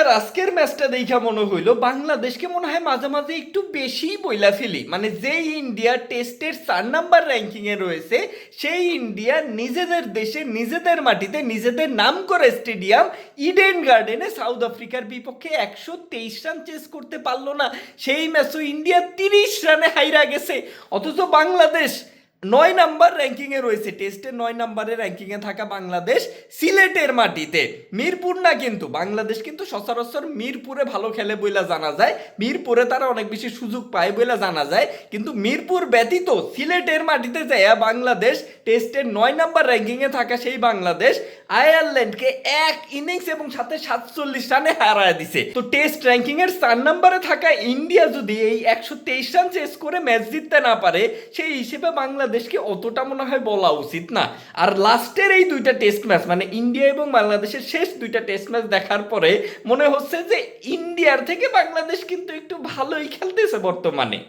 ইন্ডিয়ার আজকের ম্যাচটা দেখা মনে হইল বাংলাদেশকে মনে হয় মাঝে মাঝে একটু বেশি বইলা ফেলি মানে যেই ইন্ডিয়া টেস্টের চার নাম্বার র্যাঙ্কিং এ রয়েছে, সেই ইন্ডিয়া নিজেদের দেশে, নিজেদের মাটিতে, নিজেদের নাম করে স্টেডিয়াম ইডেন গার্ডেনে সাউথ আফ্রিকার বিপক্ষে একশো তেইশ রান চেস করতে পারল না। সেই ম্যাচও ইন্ডিয়া তিরিশ রানে হাইরা গেছে। অথচ বাংলাদেশ নয় নাম্বার র্যাঙ্কিংয়ে রয়েছে টেস্টে নয় নাম্বারে র্যাঙ্কিংয়ে থাকা বাংলাদেশ সিলেটের মাটিতে। মিরপুর না কিন্তু, বাংলাদেশ কিন্তু সচরাচর মিরপুরে ভালো খেলে বইলা জানা যায়। মিরপুরে তারা অনেক বেশি সুযোগ পায় বইলা জানা যায়। কিন্তু মিরপুর ব্যতীত সিলেটের মাটিতে যায় বাংলাদেশ টেস্টের নয় নাম্বার র্যাঙ্কিংয়ে থাকা সেই বাংলাদেশ আয়ারল্যান্ডকে এক ইনিংস এবং সাথে সাতচল্লিশ রানে হারায় দিছে। তো টেস্ট র্যাঙ্কিংয়ের চার নাম্বারে থাকা ইন্ডিয়া যদি এই একশো তেইশ রান চেস করে ম্যাচ জিততে না পারে, সেই হিসেবে বাংলাদেশকে অতটা মনে হয় বলা উচিত না। আর লাস্টের এই দুইটা টেস্ট ম্যাচ মানে ইন্ডিয়া এবং বাংলাদেশের শেষ দুইটা টেস্ট ম্যাচ দেখার পরে মনে হচ্ছে যে ইন্ডিয়ার থেকে বাংলাদেশ কিন্তু একটু ভালোই খেলতেছে বর্তমানে।